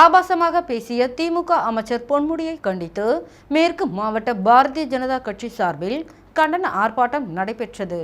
ஆபாசமாக பேசிய திமுக அமைச்சர் பொன்முடியை கண்டித்து மேற்கு மாவட்ட பாரதிய ஜனதா கட்சி சார்பில் கண்டன ஆர்ப்பாட்டம் நடைபெற்றது.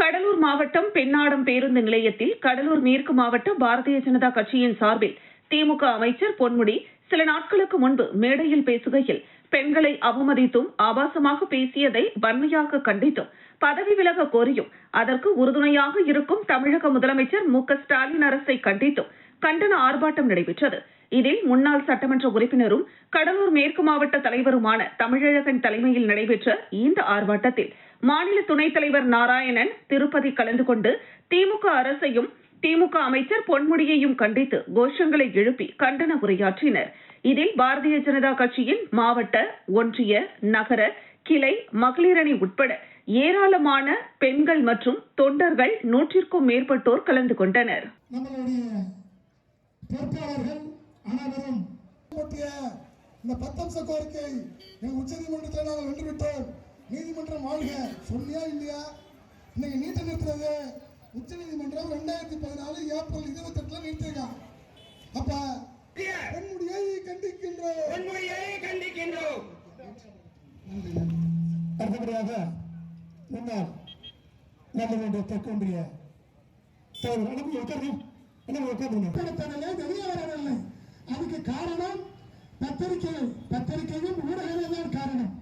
கடலூர் மாவட்டம் பெண்ணாடம் பேருந்து நிலையத்தில் கடலூர் மேற்கு மாவட்ட பாரதிய ஜனதா கட்சியின் சார்பில் திமுக அமைச்சர் பொன்முடி சில நாட்களுக்கு முன்பு மேடையில் பேசுகையில் பெண்களை அவமதித்தும் ஆபாசமாக பேசியதை வன்மையாக கண்டித்தும் பதவி விலக கோரியும் அதற்கு உறுதுணையாக இருக்கும் தமிழக முதலமைச்சர் மு ஸ்டாலின் அரசை கண்டித்தும் கண்டன ஆர்ப்பாட்டம் நடைபெற்றது. இதில் முன்னாள் சட்டமன்ற உறுப்பினரும் கடலூர் மேற்கு மாவட்ட தலைவருமான தமிழழகன் தலைமையில் நடைபெற்ற இந்த ஆர்ப்பாட்டத்தில் மாநில துணைத் தலைவர் நாராயணன் திருப்பதி கலந்து கொண்டு திமுக அரசையும் திமுக அமைச்சர் பொன்முடியையும் கண்டித்து கோஷங்களை எழுப்பி கண்டன உரையாற்றினர். இதில் பாரதிய ஜனதா கட்சியின் மாவட்ட ஒன்றிய நகர கிளை மகளிரணி உட்பட ஏராளமான பெண்கள் மற்றும் தொண்டர்கள் நூற்றிற்கும் மேற்பட்டோர் கலந்து கொண்டனர். அனைவரும் போட்டிய இந்த பத்தம்ச கோரிக்கை எங்கள் உச்சநீதிமன்றத்தில் நாங்கள் வென்றுவிட்டோம். நீதிமன்றம் வாழ்க. சொன்னியா இல்லையா? இன்னைக்கு நீட்டை நிறுத்துறது உச்சநீதிமன்றம் ரெண்டாயிரத்தி பதினாலு ஏப்ரல் இருபத்தெட்டுல நிறுத்திருக்கான் அப்ப பெண்முடியை கண்டிக்கின்றோம். வன்முறையை கண்டிக்கின்றோம். அடுத்தபடியாக முன்னாள் நம்மளுடைய தெற்கொன்றிய தலைவர் உட்காருங்க என்ன உட்காருங்க வெளியே வரவில்லை. அதுக்கு காரணம் பத்திரிகை பத்திரிகையும் ஊடகமே தான் காரணம்.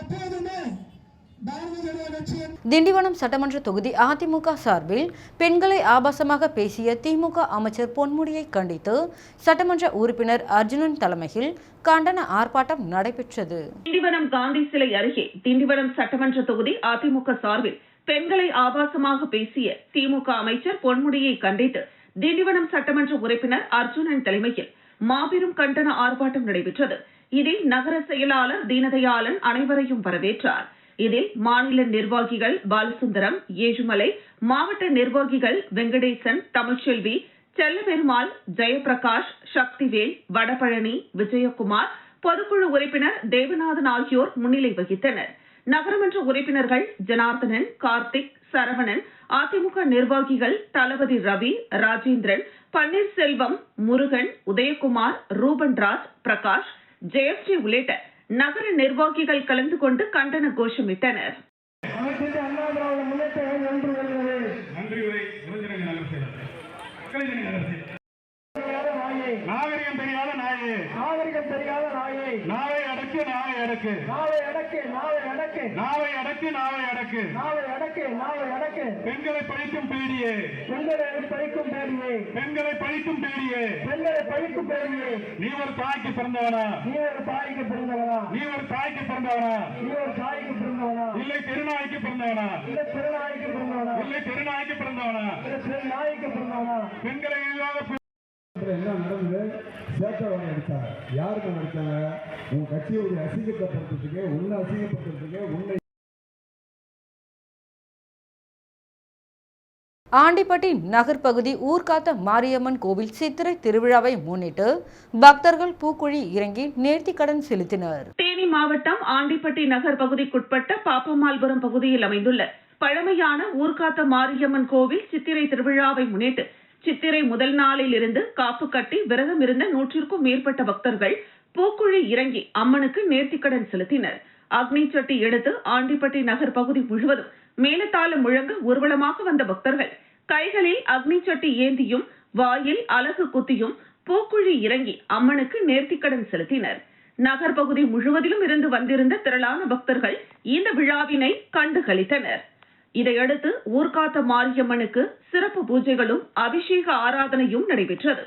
எப்போதுமே திண்டிவனம் சட்டமன்ற தொகுதி அதிமுக சார்பில் பெண்களை ஆபாசமாக பேசிய திமுக அமைச்சர் பொன்முடியை கண்டித்து சட்டமன்ற உறுப்பினர் அர்ஜுனன் தலைமையில் கண்டன ஆர்ப்பாட்டம் நடைபெற்றது. திண்டிவனம் காந்தி சிலை அருகே திண்டிவனம் சட்டமன்ற தொகுதி அதிமுக சார்பில் பெண்களை ஆபாசமாக பேசிய திமுக அமைச்சர் பொன்முடியை கண்டித்து திண்டிவனம் சட்டமன்ற உறுப்பினர் அர்ஜுனன் தலைமையில் மாபெரும் கண்டன ஆர்ப்பாட்டம் நடைபெற்றது. இதில் நகர செயலாளர் தீனதயாளன் அனைவரையும் வரவேற்றார். இதில் மாநில நிர்வாகிகள் பாலசுந்தரம் ஏழுமலை மாவட்ட நிர்வாகிகள் வெங்கடேசன் தமிழ்ச்செல்வி செல்லபெருமாள் ஜெயபிரகாஷ் சக்திவேல் வடபழனி விஜயகுமார் பொதுக்குழு உறுப்பினர் தேவநாதன் ஆகியோர் முன்னிலை வகித்தனர். நகரமன்ற உறுப்பினர்கள் ஜனார்தனன் கார்த்திக் சரவணன் அதிமுக நிர்வாகிகள் தளபதி ரவி ராஜேந்திரன் பன்னீர்செல்வம் முருகன் உதயகுமார் ரூபன் ராஜ் பிரகாஷ் ஜெயஸ்ரீ உள்ளிட்ட நகர நிர்வாகிகள் கலந்து கொண்டு கண்டன கோஷமிட்டனர் நன்றி உரை விருந்தினர் நகர செயலர் மக்களின் நகர செயலர் நாகரிகம் தெரியாத நாயே நாகரிகம் தெரியாத நாயை. நாவை அடக்கு நாவை அடக்கு. நாவை அடக்கு நாவை அடக்கு. நாவை அடக்கு நாவை அடக்கு. நாவை அடக்கு நாவை அடக்கு. பெண்களை பழிக்கும் பேடியே. பெண்களை பழிக்கும் பேரியே பெண்களை பழிக்கும் பேடியே. பெண்களை பழிக்கும் பேரியே நீ ஒரு தாய்க்கு பிறந்தவனா? நீ ஒரு தாய்க்கு பிறந்தவனா? நீ ஒரு தாய்க்கு பிறந்தவனா? நீ ஒரு தாய்க்கு பிறந்தவனா? இல்லை திருநாய்க்கு பிறந்தவனா? இல்ல திருநாய்க்கு பிறந்தவனா? இல்லை திருநாய்க்கு பிறந்தவனா? இல்ல திருநாய்க்கு பிறந்தவனா? பெண்களை பே- என்ன நடந்தது? சேட்டவங்க அடித்தாங்க யாருக்கு அடித்தாங்க உன் கட்சியோட அசிங்கப்படுத்துறதுக்கு உன்னை அசிங்கப்படுத்துறதுக்கு உன்னை ஆண்டிப்பட்டி நகர் பகுதி ஊர்காத்த மாரியம்மன் கோவில் சித்திரை திருவிழாவை முன்னிட்டு பக்தர்கள் பூக்குழி இறங்கி நேர்த்திக்கடன் செலுத்தினர். தேனி மாவட்டம் ஆண்டிப்பட்டி நகர் பகுதிக்குட்பட்ட பாப்பமால்புரம் பகுதியில் அமைந்துள்ள பழமையான ஊர்காத்த மாரியம்மன் கோவில் சித்திரை திருவிழாவை முன்னிட்டு சித்திரை முதல் நாளில் இருந்து காப்பு கட்டி விரதம் இருந்த நூற்றிற்கும் மேற்பட்ட பக்தர்கள் பூக்குழி இறங்கி அம்மனுக்கு நேர்த்திக்கடன் செலுத்தினர். அக்னி சட்டி எடுத்து ஆண்டிப்பட்டி நகர் பகுதி முழுவதும் மேலத்தாளம் முழங்க ஊர்வலமாக வந்த பக்தர்கள் கைகளில் அக்னி சட்டி ஏந்தியும் வாயில் அலகு குத்தியும் பூக்குழி இறங்கி அம்மனுக்கு நேர்த்திக்கடன் செலுத்தினர். நகர் பகுதி முழுவதிலும் இருந்து வந்திருந்த திரளான பக்தர்கள் இந்த விழாவினை கண்டு கழித்தனர் இதையடுத்து ஊர்காத்த மாரியம்மனுக்கு சிறப்பு பூஜைகளும் அபிஷேக ஆராதனையும் நடைபெற்றது.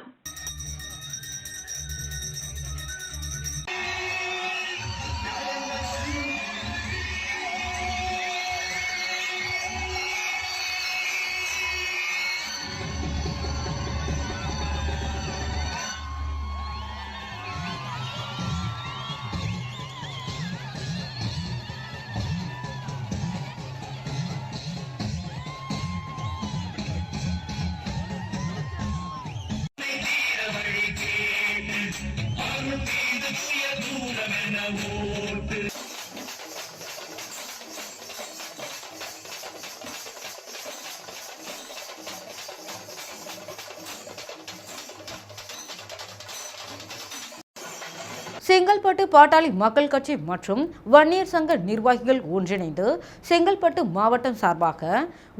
செங்கல்பட்டு பாட்டாளி மக்கள் கட்சி மற்றும் வன்னியர் சங்க நிர்வாகிகள் ஒன்றிணைந்து செங்கல்பட்டு மாவட்டம் சார்பாக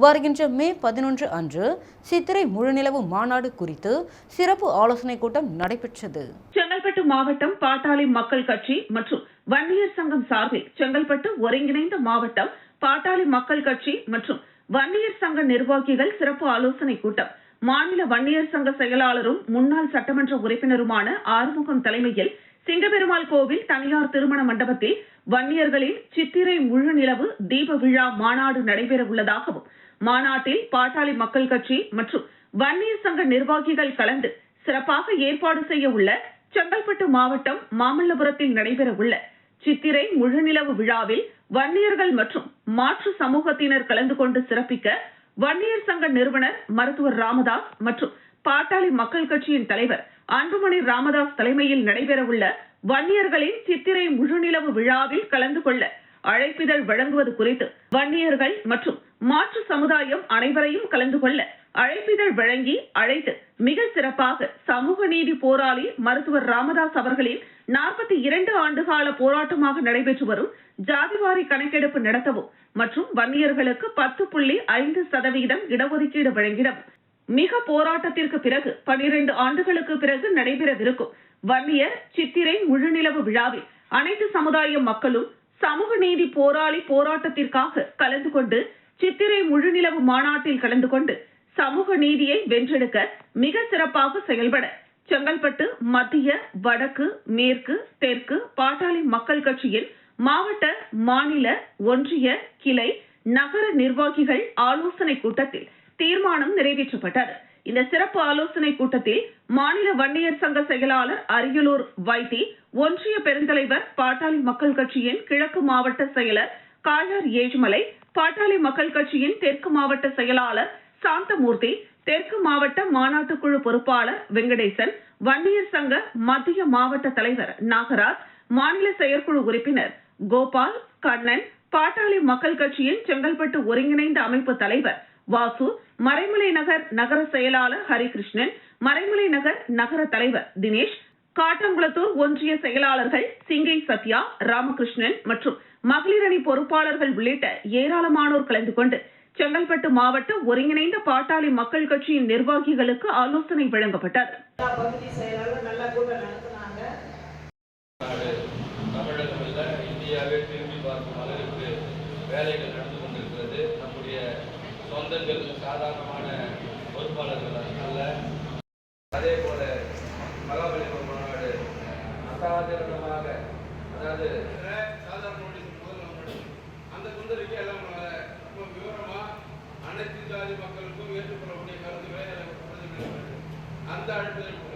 வருகின்ற மே பதினொன்று அன்று சித்திரை முழுநிலவு மாநாடு குறித்து சிறப்பு ஆலோசனை கூட்டம் நடைபெற்றது. செங்கல்பட்டு மாவட்டம் பாட்டாளி மக்கள் கட்சி மற்றும் வன்னியர் சங்கம் சார்பில் செங்கல்பட்டு ஒருங்கிணைந்த மாவட்டம் பாட்டாளி மக்கள் கட்சி மற்றும் வன்னியர் சங்க நிர்வாகிகள் சிறப்பு ஆலோசனை கூட்டம். மாநில வன்னியர் சங்க செயலாளரும் முன்னாள் சட்டமன்ற உறுப்பினருமான ஆறுமுகம் தலைமையில் சிங்கபெருமாள் கோவில் தனியார் திருமண மண்டபத்தில் வன்னியர்களின் சித்திரை முழு நிலவு தீப விழா மாநாடு நடைபெற உள்ளதாகவும் மாநாட்டில் பாட்டாளி மக்கள் கட்சி மற்றும் வன்னியர் சங்க நிர்வாகிகள் கலந்து சிறப்பாக ஏற்பாடு செய்ய உள்ள செங்கல்பட்டு மாவட்டம் மாமல்லபுரத்தில் நடைபெற உள்ள சித்திரை முழுநிலவு விழாவில் வன்னியர்கள் மற்றும் மாற்று சமூகத்தினர் கலந்து கொண்டு சிறப்பிக்க வன்னியர் சங்க நிறுவனர் மருத்துவர் ராமதாஸ் மற்றும் பாட்டாளி மக்கள் கட்சியின் தலைவர் அன்புமணி ராமதாஸ் தலைமையில் நடைபெறவுள்ள வன்னியர்களின் சித்திரை முழுநிலவு விழாவில் கலந்து கொள்ள அழைப்பிதழ் வழங்குவது குறித்து வன்னியர்கள் மற்றும் மாற்று சமுதாயம் அனைவரையும் கலந்து கொள்ள அழைப்பிதழ் வழங்கி அழைத்து மிக சிறப்பாக சமூக நீதி போராளி மருத்துவர் ராமதாஸ் அவர்களின் நாற்பத்தி இரண்டு ஆண்டுகால போராட்டமாக நடைபெற்று வரும் ஜாதிவாரி கணக்கெடுப்பு நடத்தவும் மற்றும் வன்னியர்களுக்கு பத்து புள்ளி ஐந்து சதவீதம் இடஒதுக்கீடு வழங்கிடவும். மிக போராட்டத்திற்கு பிறகு பனிரெண்டு ஆண்டுகளுக்கு பிறகு நடைபெறவிருக்கும் வன்னியர் சித்திரை முழுநிலவு விழாவில் அனைத்து சமுதாய மக்களும் சமூக நீதி போராளி போராட்டத்திற்காக கலந்து கொண்டு சித்திரை முழுநிலவு மாநாட்டில் கலந்து கொண்டு சமூக நீதியை வென்றெடுக்க மிக சிறப்பாக செயல்பட செங்கல்பட்டு மத்திய வடக்கு மேற்கு தெற்கு பாட்டாளி மக்கள் கட்சியின் மாவட்ட மாநில ஒன்றிய கிளை நகர நிர்வாகிகள் ஆலோசனை கூட்டத்தில் தீர்மானம் நிறைவேற்றப்பட்டது. இந்த சிறப்பு ஆலோசனை கூட்டத்தில் மாநில வன்னியர் சங்க செயலாளர் அரியலூர் வைத்தி ஒன்றிய பெருந்தலைவர் பாட்டாளி மக்கள் கட்சியின் கிழக்கு மாவட்ட செயலர் காயார் ஏழுமலை பாட்டாளி மக்கள் கட்சியின் தெற்கு மாவட்ட செயலாளர் சாந்தமூர்த்தி தெற்கு மாவட்ட மாநாட்டுக்குழு பொறுப்பாளர் வெங்கடேசன் வன்னியர் சங்க மத்திய மாவட்ட தலைவர் நாகராஜ் மாநில செயற்குழு உறுப்பினர் கோபால் கண்ணன் பாட்டாளி மக்கள் கட்சியின் செங்கல்பட்டு ஒருங்கிணைந்த அமைப்பு தலைவர் வாசு மறைமலை நகர் நகர செயலாளர் ஹரிகிருஷ்ணன் மறைமலை நகர் நகர தலைவர் தினேஷ் காட்டங்குளத்தூர் ஒன்றிய செயலாளர்கள் சிங்கை சத்யா ராமகிருஷ்ணன் மற்றும் மகளிரணி பொறுப்பாளர்கள் உள்ளிட்ட ஏராளமானோர் கலந்து கொண்டு செங்கல்பட்டு மாவட்ட ஒருங்கிணைந்த பாட்டாளி மக்கள் கட்சியின் நிர்வாகிகளுக்கு ஆலோசனை வழங்கப்பட்டது வேலைகள் சொந்தங்கள் சாதாரணமான பொறுப்பாளர்கள் அல்ல அதே போல மகாபலிபுரம் மாநாடு அசாதாரணமாக அதாவது சாதாரண நோட்டீஸ் முதல்ல. அந்த குந்தரிக்கை எல்லாம் ரொம்ப விவரமா அனைத்து ஜாதி மக்களுக்கும் ஏற்றுக்கொள்ளக்கூடிய கருத்துக்களை. அந்த அழைப்பு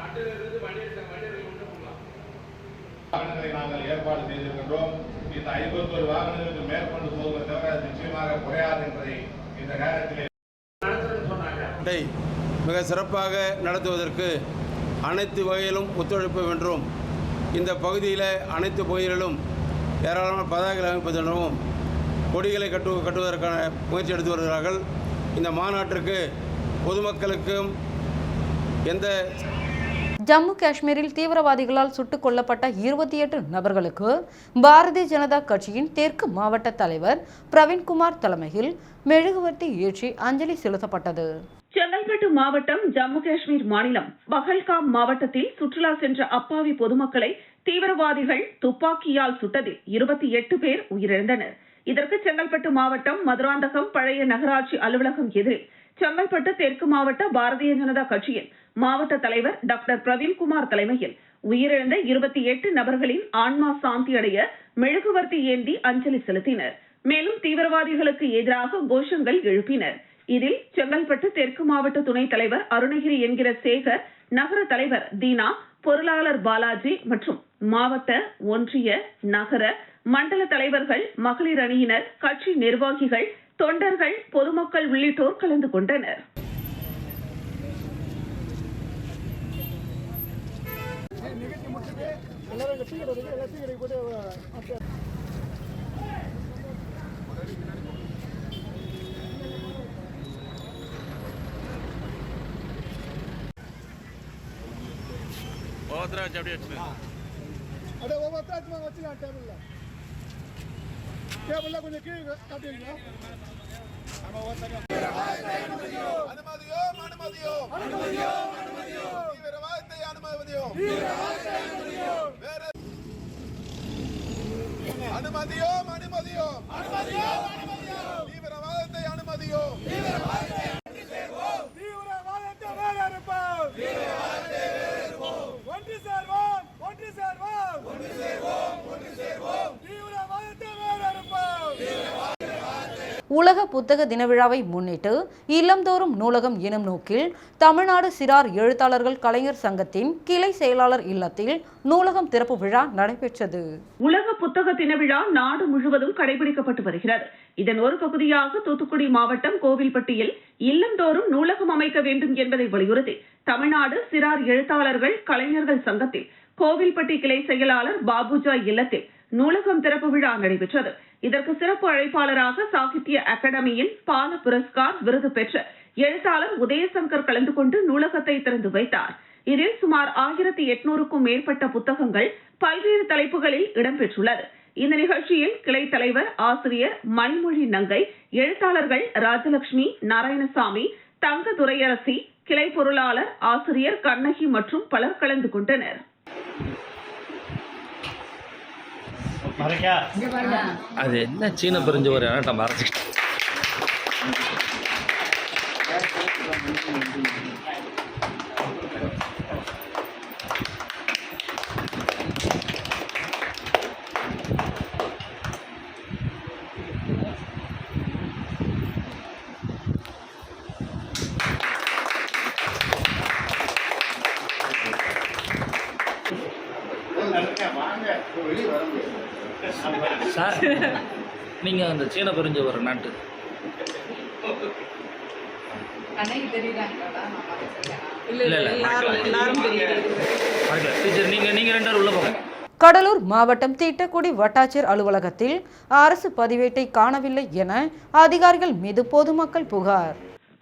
அட்டையிலிருந்து வண்டியர் வண்டியர்கள் கொண்டு போகலாம் வாகனங்களை நாங்கள் ஏற்பாடு செய்திருக்கின்றோம் இந்த ஐம்பத்தொரு வாகனங்களுக்கு மேற்கொண்டு போவது தவிர நிச்சயமாக குறையாது என்பதை மிக சிறப்பாக நடத்துவதற்கு அனைத்து வகையிலும் ஒத்துழைப்பு வென்றோம். இந்த பகுதியில் அனைத்து பகுதிகளிலும் ஏராளமான பதாகைகள் அமைப்பதெனவும் கொடிகளை கட்டு கட்டுவதற்கான முயற்சி எடுத்து வருகிறார்கள். இந்த மாநாட்டிற்கு பொதுமக்களுக்கும் எந்த ஜம்மு காஷ்மீரில் தீவிரவாதிகளால் சுட்டுக் கொல்லப்பட்ட இருபத்தி எட்டு நபர்களுக்கு பாரதிய ஜனதா கட்சியின் தெற்கு மாவட்ட தலைவர் பிரவீன்குமார் தலைமையில் மெழுகுவர்த்தி ஏற்றி அஞ்சலி செலுத்தப்பட்டது. செங்கல்பட்டு மாவட்டம் ஜம்மு காஷ்மீர் மாநிலம் பஹல்காம் மாவட்டத்தில் சுற்றுலா சென்ற அப்பாவி பொதுமக்களை தீவிரவாதிகள் துப்பாக்கியால் சுட்டதில் இருபத்தி எட்டு பேர் உயிரிழந்தனர். இதற்கு செங்கல்பட்டு மாவட்டம் மதுராந்தகம் பழைய நகராட்சி அலுவலகம் எதிரில் செங்கல்பட்டு தெற்கு மாவட்ட பாரதிய ஜனதா கட்சியின் மாவட்ட தலைவர் டாக்டர் பிரவீன்குமார் தலைமையில் உயிரிழந்த இருபத்தி எட்டு நபர்களின் ஆன்மா சாந்தி அடைய மெழுகுவர்த்தி ஏந்தி அஞ்சலி செலுத்தினர். மேலும் தீவிரவாதிகளுக்கு எதிராக கோஷங்கள் எழுப்பினர். இதில் செங்கல்பட்டு தெற்கு மாவட்ட துணைத் தலைவர் அருணகிரி என்கிற சேகர் நகர தலைவர் தீனா பொருளாளர் பாலாஜி மற்றும் மாவட்ட ஒன்றிய நகர மண்டல தலைவர்கள் மகளிர் அணியினர் கட்சி நிர்வாகிகள் தொண்டர்கள் பொதுமக்கள் உள்ளிட்டோர் கலந்து கொண்டனர். ஒவ்வொருத்தராக வச்சு அப்படியே வச்சுருங்க அதை ஒவ்வொருத்தராச்சுமா வச்சுக்கலாம் டேபிளில் டேபிளில் கொஞ்சம் கீழே காட்டுவீங்களா அனுமதியோ அனுமதியோ தீவிரவாதத்தை அனுமதியோம். வேற அனுமதியோம். அனுமதியோம் தீவிரவாதத்தை அனுமதியோம். தீவிரவாதத்தை உலக புத்தக தின விழாவை முன்னிட்டு இல்லந்தோறும் நூலகம் எனும் நோக்கில் தமிழ்நாடு சிறார் எழுத்தாளர்கள் கலைஞர் சங்கத்தின் கிளை செயலாளர் இல்லத்தில் நூலகம் திறப்பு விழா நடைபெற்றது. உலக புத்தக தின விழா நாடு முழுவதும் கடைபிடிக்கப்பட்டு வருகிறது. இதன் ஒரு பகுதியாக தூத்துக்குடி மாவட்டம் கோவில்பட்டியில் இல்லந்தோறும் நூலகம் அமைக்க வேண்டும் என்பதை வலியுறுத்தி தமிழ்நாடு சிறார் எழுத்தாளர்கள் கலைஞர்கள் சங்கத்தில் கோவில்பட்டி கிளை செயலாளர் பாபுஜா இல்லத்தில் நூலகம் திறப்பு விழா நடைபெற்றது. இதற்கு சிறப்பு அழைப்பாளராக சாகித்ய அகாடமியின் பால புரஸ்கார் விருது பெற்ற எழுத்தாளர் உதயசங்கர் கலந்து கொண்டு நூலகத்தை திறந்து வைத்தார். இதில் சுமார் ஆயிரத்தி எட்நூறுக்கும் மேற்பட்ட புத்தகங்கள் பல்வேறு தலைப்புகளில் இடம்பெற்றுள்ளது. இந்த நிகழ்ச்சியில் கிளை தலைவர் ஆசிரியர் மணிமொழி நங்கை எழுத்தாளர்கள் ராஜலட்சுமி நாராயணசாமி தங்க துரையரசி கிளை பொருளாளர் ஆசிரியர் கண்ணகி மற்றும் பலர் கலந்து கொண்டனர். அது என்ன சீன பெருஞ்சோறு என்கிட்ட மறைச்சிக்கிட்டு சார் நீங்கள் அந்த சீன நாட்டு. டீச்சர் நீங்கள் நீங்கள் ரெண்டு பேரும் உள்ளே போங்க. கடலூர் மாவட்டம் திட்டக்குடி வட்டாட்சியர் அலுவலகத்தில் அரசு பதிவேட்டை காணவில்லை என அதிகாரிகள் மீது பொதுமக்கள் புகார்.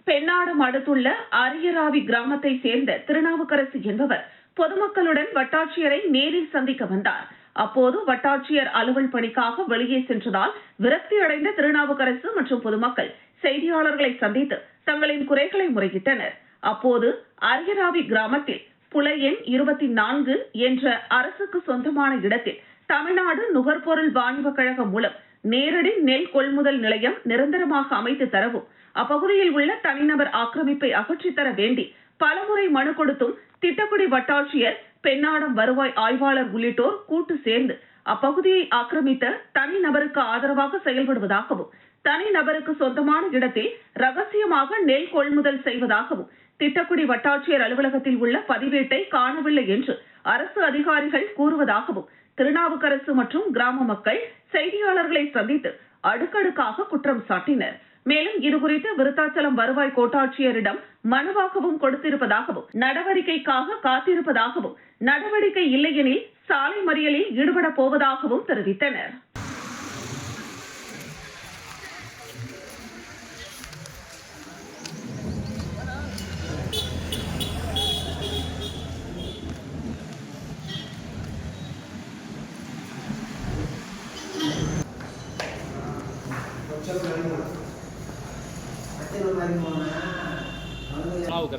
பெண்ணாடம் அடுத்துள்ள அரியராவி கிராமத்தை சேர்ந்த திருநாவுக்கரசு என்பவர் பொதுமக்களுடன் வட்டாட்சியரை நேரில் சந்திக்க வந்தார். அப்போது வட்டாட்சியர் அலுவல் பணிக்காக வெளியே சென்றதால் விரக்தி அடைந்த திருநாவுக்கரசு மற்றும் பொதுமக்கள் செய்தியாளர்களை சந்தித்து தங்களின் குறைகளை முறையிட்டனர். அப்போது அரியராவி கிராமத்தில் புல எண் இருபத்தி நான்கு என்ற அரசுக்கு சொந்தமான இடத்தில் தமிழ்நாடு நுகர்பொருள் வாணிப கழகம் மூலம் நேரடி நெல் கொள்முதல் நிலையம் நிரந்தரமாக அமைத்து தரவும் அப்பகுதியில் உள்ள தனிநபர் ஆக்கிரமிப்பை அகற்றித்தர வேண்டி பலமுறை மனு கொடுத்தும் திட்டக்குடி வட்டாட்சியர் பெண்ணாடம் வருவாய் ஆய்வாளர் உள்ளிட்டோர் கூட்டு சேர்ந்து அப்பகுதியை ஆக்கிரமித்த தனிநபருக்கு ஆதரவாக செயல்படுவதாகவும் தனிநபருக்கு சொந்தமான இடத்தில் ரகசியமாக நெல் கொள்முதல் செய்வதாகவும் திட்டக்குடி வட்டாட்சியர் அலுவலகத்தில் உள்ள பதிவேட்டை காணவில்லை என்று அரசு அதிகாரிகள் கூறுவதாகவும் திருநாவுக்கரசு மற்றும் கிராம மக்கள் செய்தியாளர்களை சந்தித்து அடுக்கடுக்காக குற்றம் சாட்டினர். மேலும் இதுகுறித்து விருத்தாச்சலம் வருவாய் கோட்டாட்சியரிடம் மனுவாகவும் கொடுத்திருப்பதாகவும் நடவடிக்கைக்காக காத்திருப்பதாகவும் நடவடிக்கை இல்லையெனில் சாலை மறியலில் ஈடுபட போவதாகவும் தெரிவித்தனர்.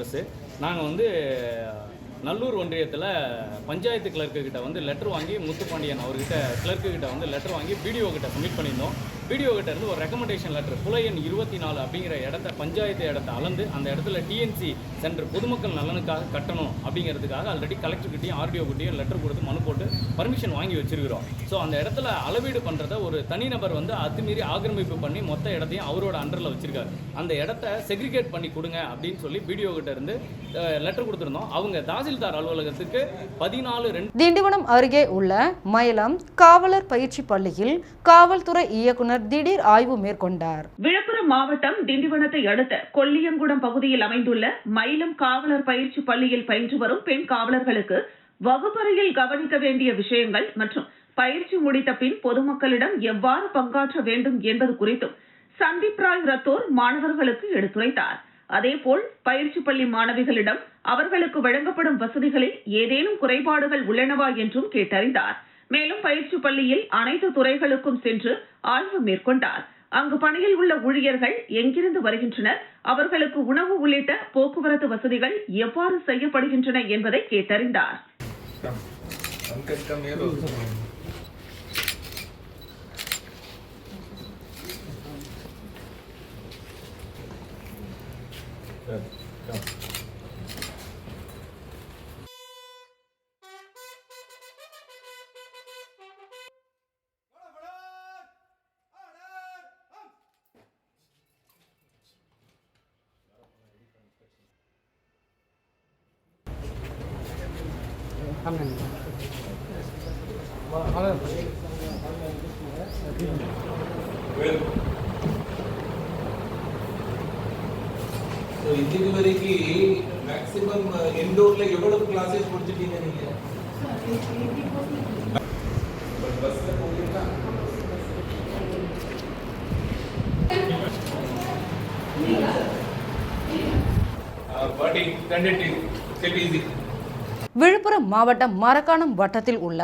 திருநாவுக்கரசு நாங்கள் வந்து நல்லூர் ஒன்றியத்தில் பஞ்சாயத்து கிளர்க்குக்கிட்ட வந்து லெட்டர் வாங்கி முத்துப்பாண்டியன் அவர்கிட்ட கிளர்க்குக்கிட்ட வந்து லெட்டர் வாங்கி பிடிஓ கிட்ட சப்மிட் பண்ணியிருந்தோம். பிடிஓ கிட்ட இருந்து ஒரு ரெக்கமெண்டேஷன் லெட்டர் புலையன் இருபத்தி நாலு அப்படிங்கிற இடத்த பஞ்சாயத்து இடத்த அளந்து அந்த இடத்துல டிஎன்சி சென்டர் பொதுமக்கள் நலனுக்காக கட்டணும் அப்படிங்கிறதுக்காக ஆல்ரெடி கலெக்டர்கிட்டையும் ஆர்டிஓ கிட்டையும் லெட்டர் கொடுத்து மனு போட்டு பர்மிஷன் வாங்கி வச்சிருக்கிறோம். ஸோ அந்த இடத்துல அளவீடு பண்ணுறத ஒரு தனிநபர் வந்து அத்துமீறி ஆக்கிரமிப்பு பண்ணி மொத்த இடத்தையும் அவரோட அண்டரில் வச்சிருக்காரு. அந்த இடத்த செக்ரிகேட் பண்ணி கொடுங்க அப்படின்னு சொல்லி பிடிஓ கிட்ட இருந்து லெட்டர் கொடுத்துருந்தோம். அவங்க தாசில்தார் அலுவலகத்துக்கு பதினாலு ரெண்டு திண்டிவனம் அருகே உள்ள மயிலம் காவலர் பயிற்சி பள்ளியில் காவல்துறை இயக்குனர் திடீர் ஆய்வு மேற்கொண்டார். விழுப்புரம் மாவட்டம் திண்டிவனத்தை அடுத்த கொல்லியங்குடம் பகுதியில் அமைந்துள்ள மயிலம் காவலர் பயிற்சி பள்ளியில் பயின்று வரும் பெண் காவலர்களுக்கு வகுப்பறையில் கவனிக்க வேண்டிய விஷயங்கள் மற்றும் பயிற்சி முடித்த பின் பொதுமக்களிடம் எவ்வாறு பங்காற்ற வேண்டும் என்பது குறித்தும் சந்தீப் ராய் ரத்தோர் மாணவர்களுக்கு எடுத்துரைத்தார். அதேபோல் பயிற்சி பள்ளி மாணவிகளிடம் அவர்களுக்கு வழங்கப்படும் வசதிகளில் ஏதேனும் குறைபாடுகள் உள்ளனவா என்றும் கேட்டறிந்தார். மேலும் பயிற்சி பள்ளியில் அனைத்து துறைகளுக்கும் சென்று ஆய்வு மேற்கொண்டார். அங்கு பணியில் உள்ள ஊழியர்கள் எங்கிருந்து வருகின்றனர் அவர்களுக்கு உணவு உள்ளிட்ட போக்குவரத்து வசதிகள் எவ்வாறு செய்யப்படுகின்றன என்பதை கேட்டறிந்தார். இதுக்கு வரைக்கும் மேக்ஸிமம் இன்டோர்ல எவ்வளவு கிளாஸஸ் முடிச்சிட்டீங்க நீங்க? பஸ்ல விழுப்புரம் மாவட்டம் மரக்காணம் வட்டத்தில் உள்ள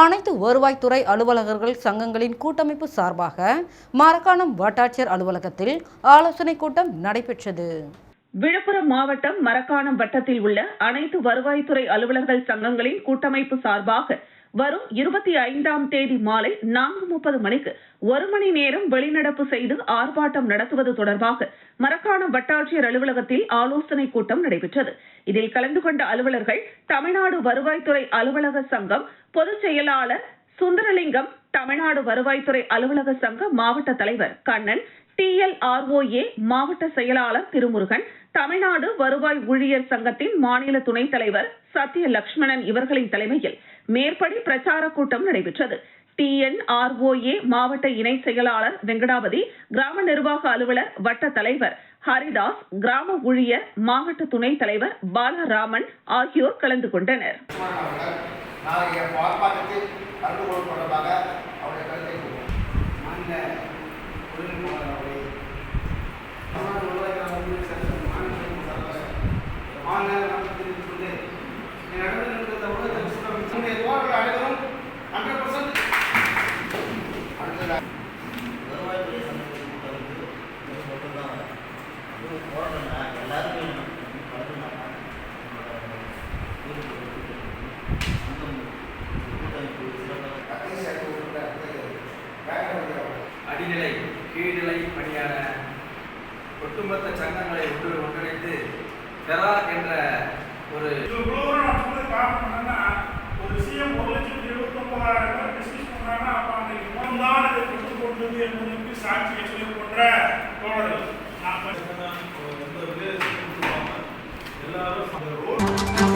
அனைத்து வருவாய்த்துறை அலுவலகர்கள் சங்கங்களின் கூட்டமைப்பு சார்பாக மரக்காணம் வட்டாட்சியர் அலுவலகத்தில் ஆலோசனைக் கூட்டம் நடைபெற்றது. விழுப்புரம் மாவட்டம் மரக்காணம் வட்டத்தில் உள்ள அனைத்து வருவாய்த்துறை அலுவலர்கள் சங்கங்களின் கூட்டமைப்பு சார்பாக வரும் இருபத்தி ஐந்தாம் தேதி மாலை நான்கு முப்பது மணிக்கு ஒரு மணி நேரம் வெளிநடப்பு செய்து ஆர்ப்பாட்டம் நடத்துவது தொடர்பாக மரக்காணம் வட்டாட்சியர் அலுவலகத்தில் ஆலோசனைக் கூட்டம் நடைபெற்றது. இதில் கலந்து கொண்ட அலுவலர்கள் தமிழ்நாடு வருவாய்த்துறை அலுவலக சங்கம் பொதுச் செயலாளர் சுந்தரலிங்கம் தமிழ்நாடு வருவாய்த்துறை அலுவலக சங்க மாவட்ட தலைவர் கண்ணன் டிஎல்ஆர்ஓஏ மாவட்ட செயலாளர் திருமுருகன் தமிழ்நாடு வருவாய் ஊழியர் சங்கத்தின் மாநில துணைத் தலைவர் சத்திய லட்சுமணன் இவர்களின் தலைமையில் மேற்படி பிரச்சாரக் கூட்டம் நடைபெற்றது. டிஎன்ஆர்ஓஏ மாவட்ட இணை செயலாளர் வெங்கடாவதி கிராம நிர்வாக அலுவலர் வட்ட தலைவர் ஹரிதாஸ் கிராம ஊழியர் மாவட்ட துணைத் தலைவர் பாலராமன் ஆகியோர் கலந்து கொண்டனர். நாளைய ஆர்ப்பாட்டத்தில் அவருடைய கருத்தை மாநில தொழில்நுட்ப அவரை தமிழ்நாடு வருவாய்க்கான ஊழியர் சங்கம் மாநில சார்பாக மாநில நாமத்தில் இருந்து நடந்திருக்கிற தமிழகத்தில் நம்முடைய தோழர்கள் அனைவரும் ஹண்ட்ரட் பர்சன்ட் அடுத்ததாக வருவாய்த்துறை சங்கத்தின் கூட்டமைப்பு மட்டும்தான். அது போராட்டம்னா எல்லாருமே அடிநிலை கீழ்நிலை பணியான ஒட்டுமொத்த சங்கங்களை ஒன்று ஒன்றிணைத்து பெரா என்ற ஒரு ஒரு சிஎம் ஒரு லட்சத்தி எழுபத்தொன்பதாயிரம் பேர் பிசினஸ் பண்றாங்கன்னா அப்ப பிறந்தான் இதை கொண்டு கொண்டது என்பதற்கு சாட்சியை சொல்லி போன்ற தோழர்கள். நான் எல்லாரும் அந்த ரோடு